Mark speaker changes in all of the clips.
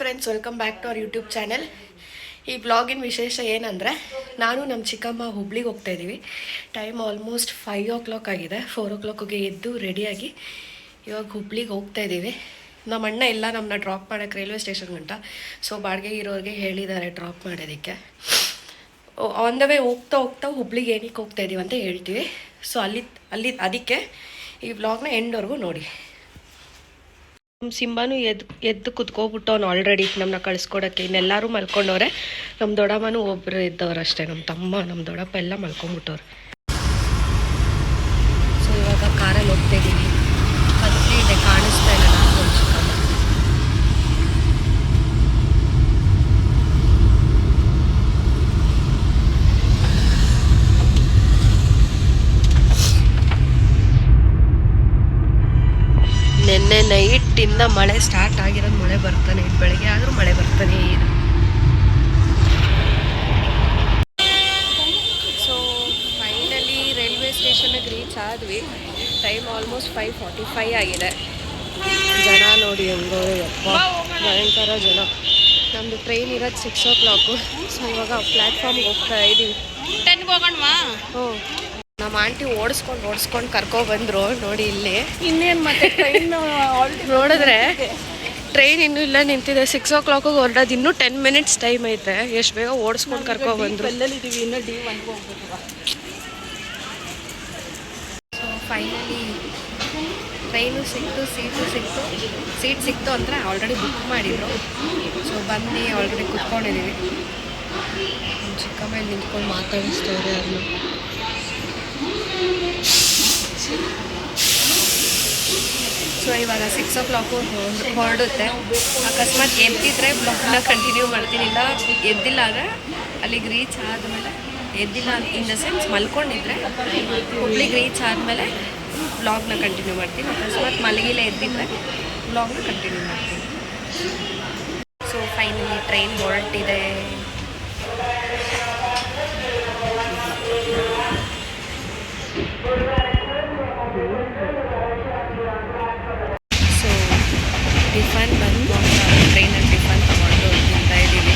Speaker 1: Friends welcome back to our YouTube channel ಈ ಬ್ಲಾಗಿನ ವಿಶೇಷ ಏನಂದರೆ, ನಾನು ನಮ್ಮ ಚಿಕ್ಕಮ್ಮ ಹುಬ್ಳಿಗೆ ಹೋಗ್ತಾ ಇದ್ದೀವಿ time almost five o'clock ಆಗಿದೆ. ಫೋರ್ ಓ ಕ್ಲಾಕಿಗೆ ಎದ್ದು ರೆಡಿಯಾಗಿ ಇವಾಗ ಹುಬ್ಳಿಗೆ ಹೋಗ್ತಾ ಇದ್ದೀವಿ ನಮ್ಮ ಅಣ್ಣ ಇಲ್ಲ ನಮ್ಮನ್ನ ಡ್ರಾಪ್ ಮಾಡೋಕ್ಕೆ ರೈಲ್ವೆ ಸ್ಟೇಷನ್ ಗಂಟ. ಸೊ ಬಾಡಿಗೆ ಇರೋರಿಗೆ ಹೇಳಿದ್ದಾರೆ ಡ್ರಾಪ್ ಮಾಡೋದಕ್ಕೆ. ಆನ್ ದ ವೇ ಹೋಗ್ತಾ ಹೋಗ್ತಾ ಹುಬ್ಳಿಗೆ ಏನಕ್ಕೆ ಹೋಗ್ತಾ ಇದ್ದೀವಿ ಅಂತ ಹೇಳ್ತೀವಿ. ಸೊ ಅಲ್ಲಿ ಅಲ್ಲಿ, ಅದಕ್ಕೆ ಈ ವ್ಲಾಗ್ನ ಎಂಡ್ವರೆಗೂ ನೋಡಿ. ನಮ್ಮ ಸಿಂಬಾನು ಎದ್ದು ಎದ್ದು ಕುತ್ಕೋಬಿಟ್ಟವನು ಆಲ್ರೆಡಿ ನಮ್ಮನ್ನ ಕಳಿಸ್ಕೊಡೋಕ್ಕೆ. ಇನ್ನೆಲ್ಲರೂ ಮಲ್ಕೊಂಡವ್ರೆ. ನಮ್ಮ ದೊಡ್ಡಮ್ಮನೂ ಒಬ್ಬರು ಇದ್ದವ್ರು ಅಷ್ಟೇ ನಮ್ಮ ತಮ್ಮ ನಮ್ಮ ದೊಡ್ಡಪ್ಪ ಎಲ್ಲ ಮಲ್ಕೊಂಡ್ಬಿಟ್ಟವ್ರು ಸೊ ಇವಾಗ ಕಾರಲ್ಲಿ ಹೋಗ್ತಾ ಇದ್ದೀವಿ ಕತ್ಲೆ ಇದೆ ಕಾಣಿಸ್ತಾ ಇಲ್ಲ ನಾನು ನಮ್ಮ ಚಿಕ್ಕಮ್ಮ ನಿನ್ನೆ ನೈಟಿಂದ ಮಳೆ ಸ್ಟಾರ್ಟ್ ಆಗಿರೋದು ಮಳೆ ಬರ್ತಾನೆ ಇದೆ ಬೆಳಗ್ಗೆ ಆದರೂ ಮಳೆ ಬರ್ತಾನೆ ಇದೆ ಸೊ ಫೈನಲಿ ರೈಲ್ವೆ ಸ್ಟೇಷನಿಗೆ ರೀಚ್ ಆದ್ವಿ. Time almost five forty five ಆಗಿದೆ. ಜನ ನೋಡಿ ಹೆಂಗೋ ಭಯಂಕರ ಜನ. ನಮ್ಮದು ಟ್ರೈನ್ ಇರೋದು ಸಿಕ್ಸ್ ಓ ಕ್ಲಾಕು ಸೊ ಇವಾಗ ಪ್ಲ್ಯಾಟ್ಫಾರ್ಮ್ಗೆ ಹೋಗ್ತಾ ಇದ್ದೀವಿ
Speaker 2: ಟೆನ್ಗೆ ಹೋಗೋಣವಾ?
Speaker 1: ಹ್ಞೂ ನಮ್ಮ ಆಂಟಿ ಓಡಿಸ್ಕೊಂಡು ಓಡಿಸ್ಕೊಂಡು ಕರ್ಕೊ ಬಂದ್ರು ನೋಡಿ ಇಲ್ಲಿ.
Speaker 2: ಇನ್ನೇನು ಮತ್ತೆ ಟ್ರೈನ್
Speaker 1: ನೋಡಿದ್ರೆ ಟ್ರೈನ್ ಇನ್ನೂ ಇಲ್ಲ ನಿಂತಿದೆ. ಸಿಕ್ಸ್ ಓ ಕ್ಲಾಕಿಗೆ ಹೊರಡೋದು ಇನ್ನೂ ಟೆನ್ ಮಿನಿಟ್ಸ್ ಟೈಮ್ ಐತೆ. ಎಷ್ಟು ಬೇಗ ಓಡಿಸ್ಕೊಂಡು ಕರ್ಕೊ ಬಂದ್ರು. ಸೊ ಫೈನಲಿ ಟ್ರೈನು ಸಿಕ್ತು ಸೀಟು ಸಿಕ್ತು. ಸೀಟ್ ಸಿಕ್ತು ಅಂದರೆ ಆಲ್ರೆಡಿ ಬುಕ್ ಮಾಡಿದ್ರು. ಸೊ ಬಂದು ಆಲ್ರೆಡಿ ಕುತ್ಕೊಂಡಿದ್ದೀವಿ ಮೇಲೆ ನಿಂತ್ಕೊಂಡು ಮಾತಾಡಿಸ್ತವ್ರೆ ಅದನ್ನು ಸೊ, ಇವಾಗ ಸಿಕ್ಸ್ ಓ ಕ್ಲಾಕು ಹೊರಡುತ್ತೆ. ಅಕಸ್ಮಾತ್ ಎದ್ದಿದ್ರೆ ಬ್ಲಾಗ್ನ ಕಂಟಿನ್ಯೂ ಮಾಡ್ತೀನಿ ಇಲ್ಲ ಎದ್ದಿಲ್ಲ ಅಂದರೆ ಅಲ್ಲಿಗೆ ರೀಚ್ ಆದಮೇಲೆ, ಎದ್ದಿಲ್ಲ ಇನ್ ದ ಸೆನ್ಸ್ ಮಲ್ಕೊಂಡಿದ್ರೆ ಹುಬ್ಳಿಗೆ ರೀಚ್ ಆದಮೇಲೆ ಬ್ಲಾಗ್ನ ಕಂಟಿನ್ಯೂ ಮಾಡ್ತೀನಿ. ಅಕಸ್ಮಾತ್ ಮಲಗಿಲ್ಲ, ಎದ್ದಿದ್ರೆ ಬ್ಲಾಗ್ನ ಕಂಟಿನ್ಯೂ ಮಾಡ್ತೀನಿ. ಸೊ ಫೈನಲಿ ಟ್ರೈನ್ ಹೊರಟಿದೆ ಸೊ ಟಿಫನ್ ಬಂದು ಟ್ರೈನಲ್ಲಿ ಟಿಫನ್ ತೊಗೊಂಡು ತಿಂತಾ ಇದ್ದೀವಿ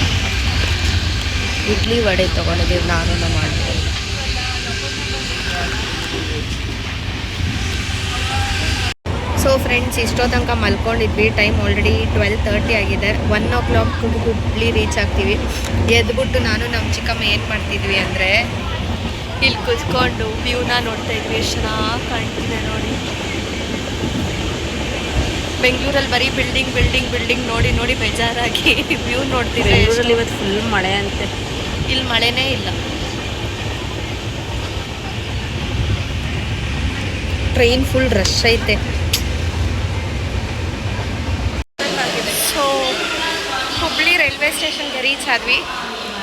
Speaker 1: ಇಡ್ಲಿ ವಡೆ ತೊಗೊಂಡಿದ್ದೀವಿ ನಾನು ಅಣ್ಣ ಸೊ ಫ್ರೆಂಡ್ಸ್ ಇಷ್ಟೋ ತನಕ ಮಲ್ಕೊಂಡಿದ್ವಿ. ಟೈಮ್ ಆಲ್ರೆಡಿ ಟ್ವೆಲ್ ತರ್ಟಿ ಆಗಿದೆ. One o'clock Hubli reach ಆಗ್ತೀವಿ. ಎದ್ಬಿಟ್ಟು ನಾನು ನಮ್ಮ ಚಿಕ್ಕಮ್ಮ ಏನು ಮಾಡ್ತಿದ್ವಿ ಅಂದರೆ ಇಲ್ಲಿ ಕುತ್ಕೊಂಡು ವ್ಯೂನ ನೋಡ್ತಾ ಇದ್ವಿ. ಎಷ್ಟು ಚೆನ್ನಾಗಿ ಕಾಣ್ತಿದೆ ನೋಡಿ. ಬೆಂಗಳೂರಲ್ಲಿ ಬರೀ ಬಿಲ್ಡಿಂಗ್ ಬಿಲ್ಡಿಂಗ್ ಬಿಲ್ಡಿಂಗ್ ನೋಡಿ ನೋಡಿ ಬೇಜಾರಾಗಿ ವ್ಯೂ
Speaker 2: ನೋಡ್ತಿದ್ವಿ ಇವತ್ತು ಫುಲ್ ಮಳೆ ಅಂತೆ.
Speaker 1: ಇಲ್ಲಿ ಮಳೆನೇ ಇಲ್ಲ. ಟ್ರೈನ್ ಫುಲ್ ರಶ್ ಐತೆ. ಸೊ ಹುಬ್ಳಿ ರೈಲ್ವೆ ಸ್ಟೇಷನ್ಗೆ ರೀಚ್ ಆದ್ವಿ.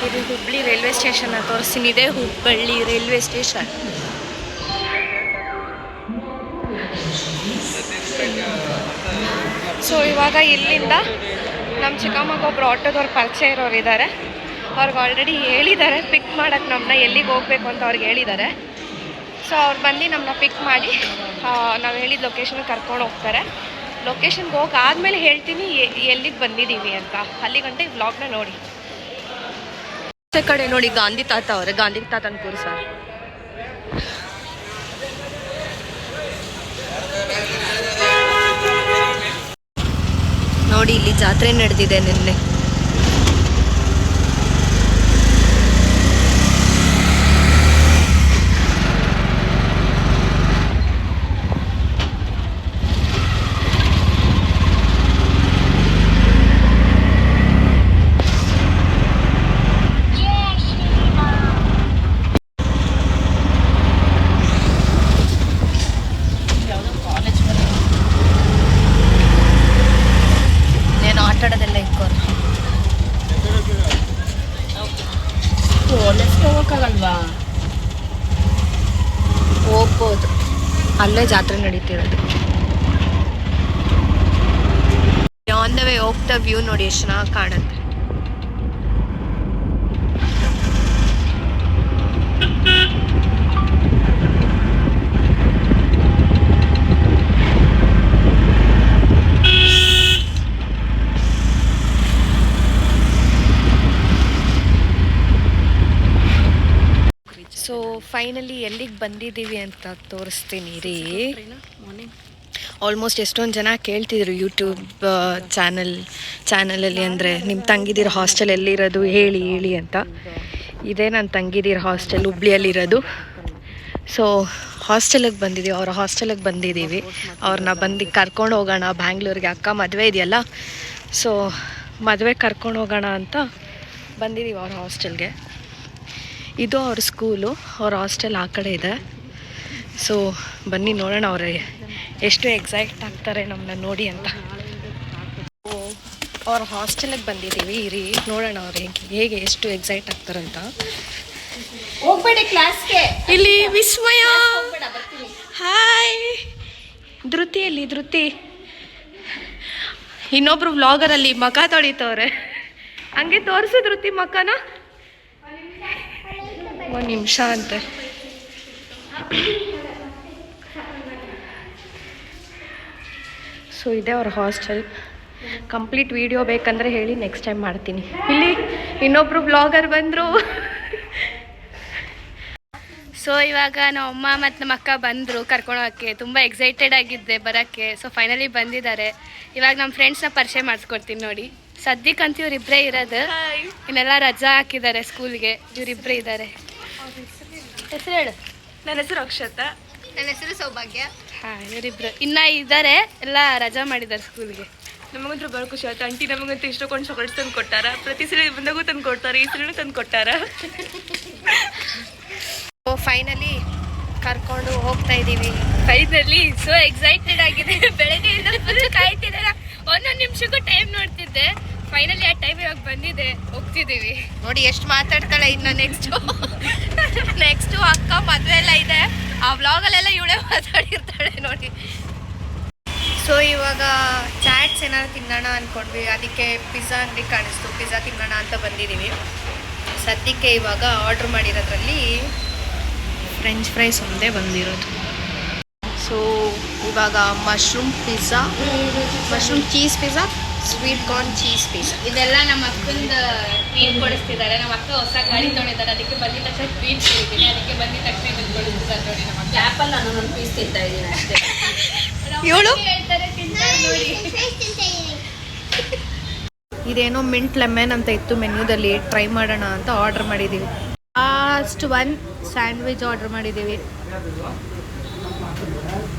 Speaker 1: ಇದು ಹುಬ್ಳಿ ರೈಲ್ವೆ ಸ್ಟೇಷನ್ ತೋರಿಸ್ತೀನಿ ಇದೆ ಹುಬ್ಬಳ್ಳಿ ರೈಲ್ವೆ ಸ್ಟೇಷನ್ ಸೊ ಇವಾಗ ಇಲ್ಲಿಂದ ನಮ್ಮ ಚಿಕ್ಕಮ್ಮಗ ಒಬ್ರು ಆಟೋದವ್ರು ಪರಿಚಯ ಇರೋರು ಇದ್ದಾರೆ ಅವ್ರಿಗೆ ಆಲ್ರೆಡಿ ಹೇಳಿದ್ದಾರೆ ಪಿಕ್ ಮಾಡೋಕ್ಕೆ ನಮ್ಮನ್ನ ಎಲ್ಲಿಗೆ ಹೋಗಬೇಕು ಅಂತ ಅವ್ರಿಗೆ ಹೇಳಿದ್ದಾರೆ ಸೊ ಅವ್ರು ಬಂದು ನಮ್ಮನ್ನ ಪಿಕ್ ಮಾಡಿ ನಾವು ಹೇಳಿದ ಲೊಕೇಶನ್ಗೆ ಕರ್ಕೊಂಡು ಹೋಗ್ತಾರೆ. ಲೊಕೇಶನ್ಗೆ ಹೋಗಿ ಆದಮೇಲೆ ಹೇಳ್ತೀನಿ ಎಲ್ಲಿಗೆ ಬಂದಿದ್ದೀವಿ ಅಂತ. ಅಲ್ಲಿ ಗಂಟೆ ವ್ಲಾಗ್ನ ನೋಡಿ. ಈ ಕಡೆ ನೋಡಿ ಗಾಂಧಿ ತಾತ ಅವರೇ, ಗಾಂಧಿ ತಾತನ ಸರ್. ನೋಡಿ, ಇಲ್ಲಿ ಜಾತ್ರೆ ನಡೆದಿದೆ ನಿನ್ನೆ.
Speaker 2: ಕಾಲೇಜ್ಗೆ
Speaker 1: ಹೋಗ್ಬೋದು. ಅಲ್ಲೇ ಜಾತ್ರೆ ನಡೀತಿರೋದು. ಆನ್ ದ ವೇ ಹೋಗ್ತಾ ವ್ಯೂ ನೋಡಿ ಎಷ್ಟು ಚೆನ್ನಾಗಿ ಕಾಣುತ್ತೆ ಸೊ ಫೈನಲಿ ಎಲ್ಲಿಗೆ ಬಂದಿದ್ದೀವಿ ಅಂತ ತೋರಿಸ್ತೀನಿ ರೀ. ಆಲ್ಮೋಸ್ಟ್ ಎಷ್ಟೊಂದು ಜನ ಕೇಳ್ತಿದ್ರು ಯೂಟ್ಯೂಬ್ ಚಾನಲ್ ಚಾನಲಲ್ಲಿ ಅಂದರೆ ನಿಮ್ಮ ತಂಗಿದಿರ ಹಾಸ್ಟೆಲ್ ಎಲ್ಲಿರೋದು ಹೇಳಿ ಹೇಳಿ ಅಂತ. ಇದೇ ನನ್ನ ತಂಗಿದಿರ ಹಾಸ್ಟೆಲ್ ಹುಬ್ಳಿಯಲ್ಲಿರೋದು. ಸೊ ಹಾಸ್ಟೆಲಿಗೆ ಬಂದಿದ್ದೀವಿ ಅವ್ರ ಹಾಸ್ಟೆಲಿಗೆ ಬಂದಿದ್ದೀವಿ ಅವ್ರನ್ನ ಬಂದು ಕರ್ಕೊಂಡು ಹೋಗೋಣ ಬ್ಯಾಂಗ್ಳೂರಿಗೆ. ಅಕ್ಕ ಮದುವೆ ಇದೆಯಲ್ಲ? ಸೊ ಮದುವೆ ಕರ್ಕೊಂಡು ಹೋಗೋಣ ಅಂತ ಬಂದಿದ್ದೀವಿ ಅವ್ರ ಹಾಸ್ಟೆಲ್ಗೆ ಇದು ಅವ್ರ ಸ್ಕೂಲು ಅವ್ರ ಹಾಸ್ಟೆಲ್ ಆ ಕಡೆ ಇದೆ. ಸೊ ಬನ್ನಿ ನೋಡೋಣ ಅವ್ರು ಎಷ್ಟು ಎಕ್ಸೈಟ್ ಆಗ್ತಾರೆ ನಮ್ಮನ್ನ ನೋಡಿ ಅಂತ. ಅವ್ರ ಹಾಸ್ಟೆಲಿಗೆ ಬಂದಿದ್ದೀವಿ ಇರಿ ನೋಡೋಣ ಅವ್ರು ಹೇಗೆ ಹೇಗೆ ಎಷ್ಟು ಎಕ್ಸೈಟ್ ಆಗ್ತಾರಂತ
Speaker 2: ಹೋಗ್ಬೇಡಿ ಕ್ಲಾಸ್ಗೆ
Speaker 1: ಇಲ್ಲಿ ವಿಸ್ಮಯ. ಹಾಯ್ ಧೃತಿಯಲ್ಲಿ ಧೃತಿ ಇನ್ನೊಬ್ರು ವ್ಲಾಗರಲ್ಲಿ ಮಖ ತೊಳಿತವ್ರೆ. ಹಂಗೆ ತೋರಿಸು ಧೃತಿ ಮಕನ ಒಂದು ನಿಮಿಷ ಅಂತೆ. ಸೊ ಇದೆ ಅವ್ರ ಹಾಸ್ಟೆಲ್ ಕಂಪ್ಲೀಟ್ ವಿಡಿಯೋ ಬೇಕಂದ್ರೆ ಹೇಳಿ ನೆಕ್ಸ್ಟ್ ಟೈಮ್ ಮಾಡ್ತೀನಿ. ಇಲ್ಲಿ ಇನ್ನೊಬ್ರು ಬ್ಲಾಗರ್ ಬಂದರು.
Speaker 3: ಸೊ ಇವಾಗ ನಮ್ಮ ಅಮ್ಮ ಮತ್ತು ನಮ್ಮ ಅಕ್ಕ ಬಂದರು ಕರ್ಕೊಳೋಕ್ಕೆ. ತುಂಬ ಎಕ್ಸೈಟೆಡ್ ಆಗಿದ್ದೆ ಬರೋಕ್ಕೆ. ಸೊ ಫೈನಲಿ ಬಂದಿದ್ದಾರೆ. ಇವಾಗ ನಮ್ಮ ಫ್ರೆಂಡ್ಸ್ನ ಪರಿಚಯ ಮಾಡಿಸ್ಕೊಡ್ತೀನಿ ನೋಡಿ. ಸದ್ಯಕ್ಕಂತೂ ಇವರಿಬ್ಬರೇ ಇರೋದು. ಇನ್ನೆಲ್ಲ ರಜಾ ಹಾಕಿದ್ದಾರೆ ಸ್ಕೂಲ್ಗೆ ಇವರಿಬ್ಬರೇ ಇದ್ದಾರೆ. ಹೆಸರು ಹೇಳು.
Speaker 1: ನನ್ನ ಹೆಸರು ಅಕ್ಷತಾ.
Speaker 3: ನನ್ನ ಹೆಸರು ಸೌಭಾಗ್ಯ. ಹಾಂ ಇವರಿಬ್ರು. ಇನ್ನೂ ಇದ್ದಾರೆ ಎಲ್ಲ ರಜಾ ಮಾಡಿದ್ದಾರೆ ಸ್ಕೂಲ್ಗೆ.
Speaker 1: ನಮಗಂತೂ ಭಾಳ ಖುಷಿ ಆಯ್ತು. ಆಂಟಿ ನಮಗಂತೂ ಇಷ್ಟೊಂದು ಚಾಕ್ಲೇಟ್ಸ್ ತಂದು ಕೊಟ್ಟಾರ. ಪ್ರತಿ ಸಲ ಬಂದಾಗೂ ತಂದು ಕೊಡ್ತಾರೆ ಈ ಸಲೂ ತಂದು ಕೊಟ್ಟಾರ? ಫೈನಲಿ ಕರ್ಕೊಂಡು ಹೋಗ್ತಾ ಇದ್ದೀವಿ
Speaker 3: ಫೈನಲಿ ಸೊ ಎಕ್ಸೈಟೆಡ್ ಆಗಿದೆ. ಬೆಳಗ್ಗೆ ಫುಲ್ ಕಾಯ್ತಿದ್ದಾರೆ? ಒಂದೊಂದು ನಿಮಿಷಕ್ಕೂ ಟೈಮ್ ನೋಡ್ತಿದ್ದೆ. ಫೈನಲಿ ಆ ಟೈಮ್ ಇವಾಗ ಬಂದಿದೆ ಹೋಗ್ತಿದ್ದೀವಿ.
Speaker 1: ನೋಡಿ ಎಷ್ಟು ಮಾತಾಡ್ತಾಳೆ ಇನ್ನು ನೆಕ್ಸ್ಟು ನೆಕ್ಸ್ಟು ಅಕ್ಕ ಮದುವೆ ಎಲ್ಲ ಇದೆ. ಆ ವ್ಲಾಗಲ್ಲೆಲ್ಲ ಇವಳೇ ಮಾತಾಡಿರ್ತಾಳೆ ನೋಡಿ. ಸೊ ಇವಾಗ ಚಾಟ್ಸ್ ಏನಾದ್ರು ತಿನ್ನೋಣ ಅಂದ್ಕೊಂಡ್ವಿ ಅದಕ್ಕೆ ಪಿಜ್ಜಾ ಅಂಗಡಿ ಕಾಣಿಸ್ತು. ಪಿಜ್ಜಾ ತಿನ್ನೋಣ ಅಂತ ಬಂದಿದ್ದೀವಿ ಸದ್ಯಕ್ಕೆ ಇವಾಗ ಆರ್ಡ್ರ್ ಮಾಡಿರೋದ್ರಲ್ಲಿ ಫ್ರೆಂಚ್ ಫ್ರೈಸ್ ಒಂದೇ ಬಂದಿರೋದು. ಸೊ ಇವಾಗ mushroom pizza mushroom cheese pizza sweet corn cheese piece
Speaker 3: ಇದೆಲ್ಲ ನಮ್ಮ ಅಕ್ಕಂದ ಟ್ವೀಟ್ ಕೊಡಿಸ್ತಿದ್ದಾರೆ. ನಮ್ಮ ಅಕ್ಕ ಹೊಸ ಗಾಡಿ ತೊಗೊಂಡಿದ್ದಾರೆ. ಅದಕ್ಕೆ ಬಂದಿದ್ದ ತಕ್ಷಣ ಟ್ವೀಟ್ ಕೊಡಿದ್ದೀನಿ ಅದಕ್ಕೆ ಬಂದಿದ್ದ ತಕ್ಷಣ ಇದನ್ನ ಕೊಡಿಸ್ತಿದ್ದಾರೆ ನೋಡಿ ನಮ್ಮ ಅಕ್ಕ.
Speaker 2: ಆ್ಯಪಲ್ ನಾನು ಒಂದು ಪೀಸ್ ತಿಂತಾ ಇದ್ದೀನಿ ಅಷ್ಟೇ.
Speaker 1: ಏಳು?
Speaker 3: ಹೇಳ್ತಾರೆ ತಿಂತಾರೆ ನೋಡಿ.
Speaker 1: ಇದೇನೋ ಮಿಂಟ್ ಲೆಮನ್ ಅಂತ ಇತ್ತು ಮೆನ್ಯೂದಲ್ಲಿ. ಟ್ರೈ ಮಾಡೋಣ ಅಂತ ಆರ್ಡರ್ ಮಾಡಿದ್ದೀವಿ ಲಾಸ್ಟ್ ಒನ್ ಸ್ಯಾಂಡ್ವಿಚ್ ಆರ್ಡರ್ ಮಾಡಿದ್ದೀವಿ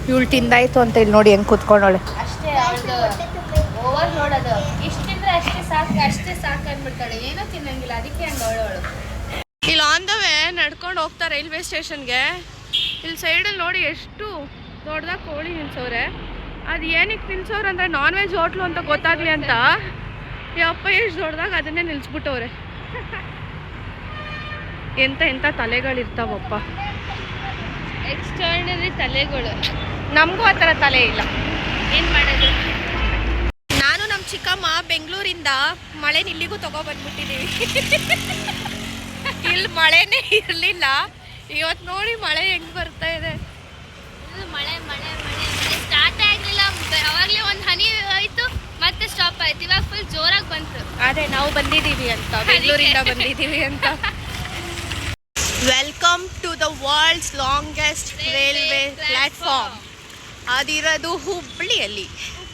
Speaker 1: ಇವಳು ತಿಂದಾಯ್ತು ಅಂತ ಇಲ್ಲಿ ನೋಡಿ ಹೆಂಗೆ ಕೂತ್ಕೊಂಡವಳೆ.
Speaker 3: ಅಷ್ಟೇ ಓವರ್ ನೋಡೋದು. ಇಷ್ಟು ತಿಂದ್ರೆ ಅಷ್ಟೇ ಸಾಕು ಅಷ್ಟೇ ಸಾಕು ಅಂದ್ಬಿಡ್ತಾಳೆ ಏನೋ ತಿನ್ನಂಗಿಲ್ಲ ಅದಕ್ಕೆ ಹಂಗೆ ಅವಳವಳು
Speaker 1: ಇಲ್ಲಿ ಆನ್ ದ ವೇ ನಡ್ಕೊಂಡು ಹೋಗ್ತಾ ರೈಲ್ವೆ ಸ್ಟೇಷನ್ಗೆ. ಇಲ್ಲಿ ಸೈಡಲ್ಲಿ ನೋಡಿ ಎಷ್ಟು ದೊಡ್ಡದಾಗ ಕೋಳಿ ನಿಲ್ಸವ್ರೆ. ಅದು ಏನಕ್ಕೆ ನಿಲ್ಸೋರು ಅಂದರೆ ನಾನ್ ವೆಜ್ ಹೋಟ್ಲು ಅಂತ ಗೊತ್ತಾಗ್ಲಿ ಅಂತ. ಯಪ್ಪ ಎಷ್ಟು ದೊಡ್ಡದಾಗ ಅದನ್ನೇ ನಿಲ್ಸ್ಬಿಟ್ಟವ್ರೆ. ಎಂತ ಎಂಥ ತಲೆಗಳಿರ್ತಾವಪ್ಪ.
Speaker 3: ಎಕ್ಸ್ಟರ್ನರಿ ತಲೆಗಳು.
Speaker 1: ನಮಗೂ ಆ ಥರ ತಲೆ ಇಲ್ಲ.
Speaker 3: ಏನು ಮಾಡೋದು?
Speaker 1: ಚಿಕ್ಕಮ್ಮ ಬೆಂಗಳೂರಿಂದ ಮಳೆ ಇಲ್ಲಿಗೂ ತಗೊಬಂದ್ಬಿಟ್ಟಿದ್ದೀವಿ ಇಲ್ಲಿ ಮಳೆನೇ ಇರಲಿಲ್ಲ. ಇವತ್ತು ನೋಡಿ ಮಳೆ ಹೆಂಗ್ ಬರ್ತಾ ಇದೆ.
Speaker 3: ಮಳೆ ಮಳೆ ಮಳೆ ಸ್ಟಾರ್ಟ್ ಆಗಲಿಲ್ಲ. ಅವಾಗಲೇ ಒಂದು ಹನಿ ಆಯಿತು ಮತ್ತೆ ಸ್ಟಾಪ್ ಆಯ್ತು. ಇವಾಗ ಫುಲ್ ಜೋರಾಗಿ ಬಂತು.
Speaker 1: ಅದೇ ನಾವು ಬಂದಿದ್ದೀವಿ ಅಂತ ಬೆಂಗಳೂರಿಂದ ಬಂದಿದ್ದೀವಿ ಅಂತ. Welcome to the world's longest railway platform ಅದಿರೋದು ಹುಬ್ಬಳ್ಳಿಯಲ್ಲಿ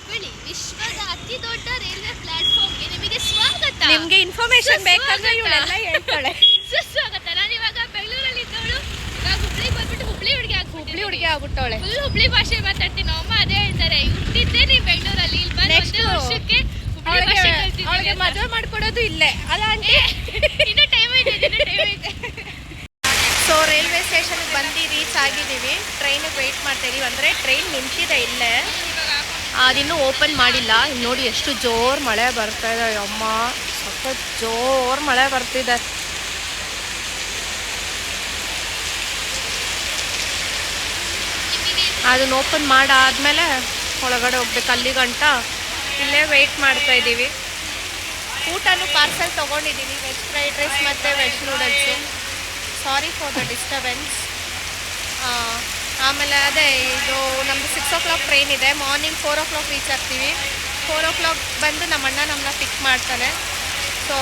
Speaker 3: ಹುಬ್ಬಳ್ಳಿ ವಿಶ್ವದ ಅತಿ ದೊಡ್ಡ ರೈಲ್ವೆ ಪ್ಲಾಟ್ಫಾರ್ಮ್ಗೆ ನಿಮಗೆ ಸ್ವಾಗತ.
Speaker 1: ನಿಮಗೆ ಇನ್ಫಾರ್ಮೇಶನ್ ಬೇಕಾದ್ರೆ. ಇವಳೆಲ್ಲ ಹೇಳ್ತಾಳೆ
Speaker 3: ಸುಸ್ವಾಗತ. ನಾನು ಇವಾಗ ಬೆಂಗಳೂರಲ್ಲಿ ಇದ್ದವಳು ಇವಾಗ ಹುಬ್ಳಿ ಬಂದ್ಬಿಟ್ಟು ಹುಬ್ಳಿ ಹುಡುಗಿ
Speaker 1: ಹುಬ್ಳಿ ಹುಡುಗಿ ಆಗ್ಬಿಟ್ಟವಳೆ.
Speaker 3: ಫುಲ್ ಹುಬ್ಳಿ ಭಾಷೆ ಮಾತಾಡ್ತೀನಿ. ಅಮ್ಮ ಅದೇ ಹೇಳ್ತಾರೆ ಹುಟ್ಟಿದ್ದೆ ನೀವು ಬೆಂಗಳೂರಲ್ಲಿ ಇಲ್ಲಿ ಬಂದು ಒಂದೇ ವರ್ಷಕ್ಕೆ
Speaker 1: ಅವಳಿಗೆ ಮದುವೆ ಮಾಡ್ಕೊಡೋದು ಇಲ್ಲೇ. ಅಲ್ಲ
Speaker 3: ಇನ್ನೂ ಟೈಮ್ ಇದೆ ಇನ್ನೂ ಟೈಮ್ ಐತೆ.
Speaker 1: ಸೊ ರೈಲ್ವೆ ಸ್ಟೇಷನ್ಗೆ ಬಂದು ರೀಚ್ ಆಗಿದ್ದೀವಿ. ಟ್ರೈನಿಗೆ ವೆಯ್ಟ್ ಮಾಡ್ತಾ ಇದೀವಿ. ಅಂದರೆ ಟ್ರೈನ್ ನಿಂತಿದೆ ಇಲ್ಲೇ. ಅದಿನ್ನೂ ಓಪನ್ ಮಾಡಿಲ್ಲ. ನೋಡಿ ಎಷ್ಟು ಜೋರು ಮಳೆ ಬರ್ತಾ ಇದೆ. ಅಮ್ಮ ಸಖತ್ ಜೋರು ಮಳೆ ಬರ್ತಿದೆ. ಅದನ್ನ ಓಪನ್ ಮಾಡಾದ್ಮೇಲೆ ಒಳಗಡೆ ಹೋಗ್ಬೇಕು. ಅಲ್ಲಿ ಗಂಟ ಇಲ್ಲೇ ವೆಯ್ಟ್ ಮಾಡ್ತಾ ಇದ್ದೀವಿ. ಊಟನೂ ಪಾರ್ಸಲ್ ತಗೊಂಡಿದ್ದೀನಿ. ವೆಜ್ ಫ್ರೈಡ್ ರೈಸ್ ಮತ್ತು veg noodles sorry for the disturbance ಆಮೇಲೆ ಅದೇ ಇದು ನಮ್ಮದು ಸಿಕ್ಸ್ ಓ ಕ್ಲಾಕ್ ಟ್ರೈನ್ ಇದೆ. Morning four o'clock reach ಆಗ್ತೀವಿ. ಫೋರ್ ಓ ಕ್ಲಾಕ್ ಬಂದು ನಮ್ಮ ಅಣ್ಣ ನಮ್ಮನ್ನ ಪಿಕ್ ಮಾಡ್ತಾನೆ. ಸೊ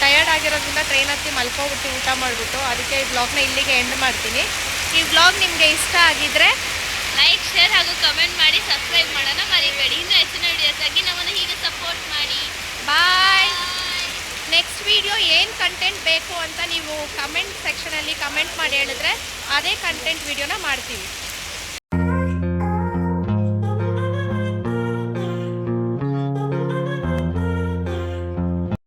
Speaker 1: ಟಯರ್ಡ್ ಆಗಿರೋದ್ರಿಂದ ಟ್ರೈನ್ ಹತ್ತಿ ಮಲ್ಕೋಬಿಟ್ಟು ಊಟ ಮಾಡಿಬಿಟ್ಟು ಅದಕ್ಕೆ ಈ ಬ್ಲಾಗ್ನ ಇಲ್ಲಿಗೆ ಎಂಡ್ ಮಾಡ್ತೀನಿ. ಈ ಬ್ಲಾಗ್ ನಿಮಗೆ ಇಷ್ಟ ಆಗಿದ್ರೆ
Speaker 3: ಲೈಕ್ ಶೇರ್ ಹಾಗೂ ಕಮೆಂಟ್ ಮಾಡಿ ಸಬ್ಸ್ಕ್ರೈಬ್ ಮಾಡೋಣ ಮರಿಬೇಡಿ. ಇನ್ನೂ ಹೆಚ್ಚಿನ ವಿಡಿಯೋಸಾಗಿ ನಮ್ಮನ್ನು ಹೀಗೆ ಸಪೋರ್ಟ್ ಮಾಡಿ.
Speaker 1: ಬಾಯ್ ನೆಕ್ಸ್ಟ್ ವಿಡಿಯೋ ಏನು ಕಂಟೆಂಟ್ ಬೇಕು ಅಂತ ನೀವು ಕಮೆಂಟ್ ಸೆಕ್ಷನಲ್ಲಿ ಕಮೆಂಟ್ ಮಾಡಿ ಹೇಳಿದ್ರೆ ಅದೇ ಕಂಟೆಂಟ್ ವಿಡಿಯೋನ ಮಾಡ್ತೀವಿ.